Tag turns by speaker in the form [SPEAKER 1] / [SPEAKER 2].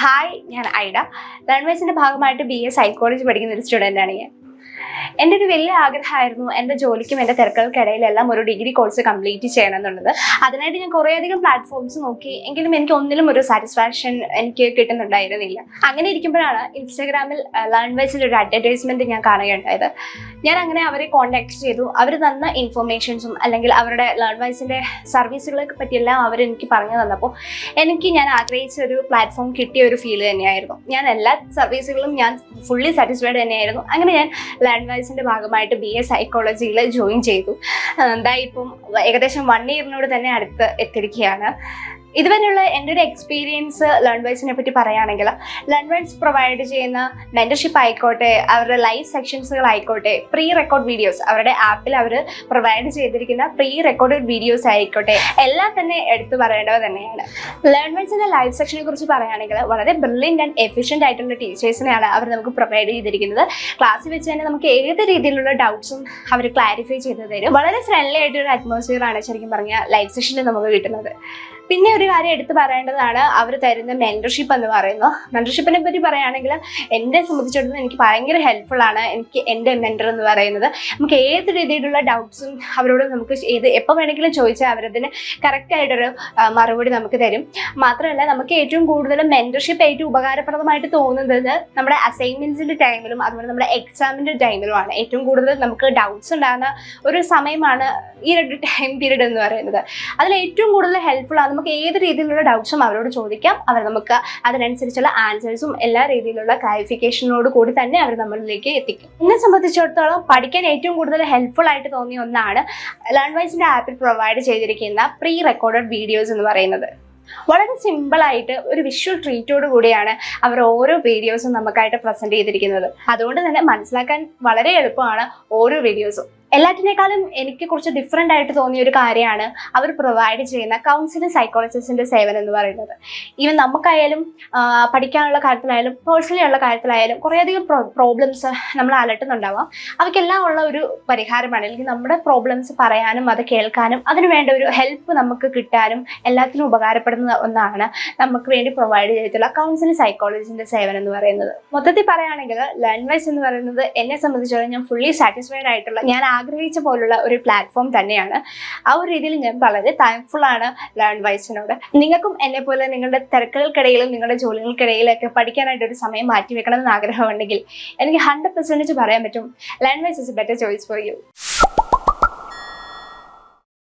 [SPEAKER 1] Hi ഞാൻ Ida. ലാംഗ്വേജിന്റെ ഭാഗമായിട്ട് B A psychology പഠിക്കുന്ന ഒരു സ്റ്റുഡന്റ് ആണ് ഞാൻ. എന്റെ ഒരു വലിയ ആഗ്രഹമായിരുന്നു എന്റെ ജോലിക്കും എന്റെ തിരക്കുകൾക്കിടയിലെല്ലാം ഒരു ഡിഗ്രി കോഴ്സ് കംപ്ലീറ്റ് ചെയ്യണം എന്നുള്ളത് അതിനായിട്ട് ഞാൻ കുറേയധികം പ്ലാറ്റ്ഫോംസ് നോക്കി എങ്കിലും എനിക്ക് ഒന്നിലും ഒരു സാറ്റിസ്ഫാക്ഷൻ എനിക്ക് കിട്ടുന്നുണ്ടായിരുന്നില്ല. അങ്ങനെ ഇരിക്കുമ്പോഴാണ് ഇൻസ്റ്റാഗ്രാമിൽ ലേൺ ലേൺവേഴ്സിന്റെ ഒരു അഡ്വർടൈസ്മെന്റ് ഞാൻ കാണുകയുണ്ടായത്. ഞാൻ അങ്ങനെ അവരെ കോൺടാക്ട് ചെയ്തു. അവർ തന്ന ഇൻഫർമേഷൻസും അല്ലെങ്കിൽ അവരുടെ ലേൺ വൈസിന്റെ സർവീസുകളെ പറ്റിയെല്ലാം അവർ എനിക്ക് പറഞ്ഞു തന്നപ്പോൾ എനിക്ക് ഞാൻ ആഗ്രഹിച്ച ഒരു പ്ലാറ്റ്ഫോം കിട്ടിയ ഒരു ഫീൽ തന്നെയായിരുന്നു. ഞാൻ എല്ലാ സർവീസുകളും ഞാൻ ഫുള്ളി സാറ്റിസ്ഫൈഡ് തന്നെയായിരുന്നു. അങ്ങനെ ഞാൻ ലേൺവൈസിന്റെ ഭാഗമായിട്ട് ബി എ സൈക്കോളജിയിൽ ജോയിൻ ചെയ്തു. എന്താ ഇപ്പം ഏകദേശം വൺ ഇയറിനോട് തന്നെ അടുത്ത് എത്തിയിരിക്കുകയാണ്. ഇതുവരെയുള്ള എന്റെ ഒരു എക്സ്പീരിയൻസ് ലേൺവൈസിനെ പറ്റി പറയുകയാണെങ്കിൽ ലേൺവൈസ് പ്രൊവൈഡ് ചെയ്യുന്ന മെന്റർഷിപ്പ് ആയിക്കോട്ടെ അവരുടെ ലൈവ് സെക്ഷൻസുകൾ ആയിക്കോട്ടെ പ്രീ റെക്കോർഡ് വീഡിയോസ് അവരുടെ ആപ്പിൽ അവർ പ്രൊവൈഡ് ചെയ്തിരിക്കുന്ന പ്രീ റെക്കോർഡഡ് വീഡിയോസ് ആയിക്കോട്ടെ എല്ലാം തന്നെ എടുത്തു പറയേണ്ടവ തന്നെയാണ്. ലേൺ വൈസിന്റെ ലൈവ് സെക്ഷനെ കുറിച്ച് പറയുകയാണെങ്കിൽ വളരെ ബ്രില്യന്റ് ആൻഡ് എഫിഷ്യന്റ് ആയിട്ടുള്ള ടീച്ചേഴ്സിനെയാണ് അവർ നമുക്ക് പ്രൊവൈഡ് ചെയ്തിരിക്കുന്നത്. ക്ലാസ്സിൽ വെച്ച് തന്നെ നമുക്ക് ഏത് രീതിയിലുള്ള ഡൗട്ട്സും അവർ ക്ലാരിഫൈ ചെയ്ത് തരും. വളരെ ഫ്രണ്ട്ലി ആയിട്ടൊരു അറ്റ്മോസ്ഫിയർ ആണ് ശരിക്കും പറഞ്ഞാൽ ലൈവ് സെഷനിൽ നമുക്ക് കിട്ടുന്നത്. പിന്നെ ഒരു കാര്യം എടുത്തു പറയേണ്ടതാണ്. അവർ തരുന്ന മെന്റർഷിപ്പ് എന്ന് പറയുന്നു. മെന്റർഷിപ്പിനെ പറ്റി പറയുകയാണെങ്കിൽ എന്നെ സംബന്ധിച്ചിടത്തോളം എനിക്ക് ഭയങ്കര ഹെൽപ്ഫുൾ ആണ്. എനിക്ക് എന്റെ മെന്റർ എന്ന് പറയുന്നത്. നമുക്ക് ഏത് രീതിയിലുള്ള ഡൗട്ട്സും അവരോട് നമുക്ക് ഏത് എപ്പോൾ വേണമെങ്കിലും ചോദിച്ചാൽ അവരതിന് കറക്റ്റായിട്ടൊരു മറുപടി നമുക്ക് തരും. മാത്രമല്ല നമുക്ക് ഏറ്റവും കൂടുതൽ മെന്റർഷിപ്പ് ഏറ്റവും ഉപകാരപ്രദമായിട്ട് തോന്നുന്നത് നമ്മുടെ അസൈൻമെന്റ്സിന്റെ ടൈമിലും അതുപോലെ നമ്മുടെ എക്സാമിന്റെ ടൈമിലുമാണ് ഏറ്റവും കൂടുതൽ നമുക്ക് ഡൗട്ട്സ് ഉണ്ടാകുന്ന ഒരു സമയമാണ് ഈ രണ്ട് ടൈം പീരീഡ് എന്ന് പറയുന്നത്. അതിൽ ഏറ്റവും കൂടുതൽ ഹെൽപ്ഫുൾ ആണ് നമുക്ക് ഏത് രീതിയിലുള്ള ഡൗട്ട്സും അവരോട് ചോദിക്കാം. അവർ നമുക്ക് അതിനനുസരിച്ചുള്ള ആൻസേഴ്സും എല്ലാ രീതിയിലുള്ള ക്ലാരിഫിക്കേഷനോട് കൂടി തന്നെ അവർ നമ്മളിലേക്ക് എത്തിക്കും. എന്നെ സംബന്ധിച്ചിടത്തോളം പഠിക്കാൻ ഏറ്റവും കൂടുതൽ ഹെൽപ്ഫുൾ ആയിട്ട് തോന്നിയ ഒന്നാണ് ലേൺ വൈസിന്റെ ആപ്പിൽ പ്രൊവൈഡ് ചെയ്തിരിക്കുന്ന പ്രീ റെക്കോർഡഡ് വീഡിയോസ് എന്ന് പറയുന്നത്. വളരെ സിമ്പിളായിട്ട് ഒരു വിഷ്വൽ ട്രീറ്റോട് കൂടിയാണ് അവർ ഓരോ വീഡിയോസും നമുക്കായിട്ട് പ്രസന്റ് ചെയ്തിരിക്കുന്നത്. അതുകൊണ്ട് തന്നെ മനസ്സിലാക്കാൻ വളരെ എളുപ്പമാണ് ഓരോ വീഡിയോസും എല്ലാറ്റിനേക്കാളും എനിക്ക് കുറച്ച് ഡിഫറെന്റ് ആയിട്ട് തോന്നിയ ഒരു കാര്യമാണ് അവർ പ്രൊവൈഡ് ചെയ്യുന്ന കൗൺസിലിംഗ് സൈക്കോളജിസ്റ്റിന്റെ സേവനം എന്ന് പറയുന്നത്. ഈവൻ നമുക്കായാലും പഠിക്കാനുള്ള കാര്യത്തിലായാലും പേഴ്സണലി ഉള്ള കാര്യത്തിലായാലും കുറേയധികം പ്രോബ്ലംസ് നമ്മൾ അലട്ടുന്നുണ്ടാവാം. അവയ്ക്കെല്ലാം ഉള്ള ഒരു പരിഹാരമാണ്. അല്ലെങ്കിൽ നമ്മുടെ പ്രോബ്ലംസ് പറയാനും അത് കേൾക്കാനും അതിന് വേണ്ട ഒരു ഹെൽപ്പ് നമുക്ക് കിട്ടാനും എല്ലാത്തിനും ഉപകാരപ്പെടുന്ന ഒന്നാണ് നമുക്ക് വേണ്ടി പ്രൊവൈഡ് ചെയ്തിട്ടുള്ള കൗൺസിലിംഗ് സൈക്കോളജിന്റെ സേവനം എന്ന് പറയുന്നത്. മൊത്തത്തിൽ പറയുകയാണെങ്കിൽ ലേൺവൈസ് എന്ന് പറയുന്നത് എന്നെ സംബന്ധിച്ചിടത്തോളം ഞാൻ ഫുള്ളി സാറ്റിസ്ഫൈഡ് ആയിട്ടുള്ള ഞാൻ ആഗ്രഹിച്ച പോലുള്ള ഒരു പ്ലാറ്റ്ഫോം തന്നെയാണ്. ആ ഒരു രീതിയിൽ ഞാൻ വളരെ താങ്ക്ഫുൾ ആണ് ലേൺ വൈസിനോട് നിങ്ങൾക്കും എന്നെ പോലെ നിങ്ങളുടെ തിരക്കുകൾക്കിടയിലും നിങ്ങളുടെ ജോലികൾക്കിടയിലൊക്കെ പഠിക്കാനായിട്ട് ഒരു സമയം മാറ്റി എന്ന് ആഗ്രഹമുണ്ടെങ്കിൽ എനിക്ക് ഹൺഡ്രഡ് പെർസെന്റേജ് പറയാൻ പറ്റും. Learn wise is a better choice for you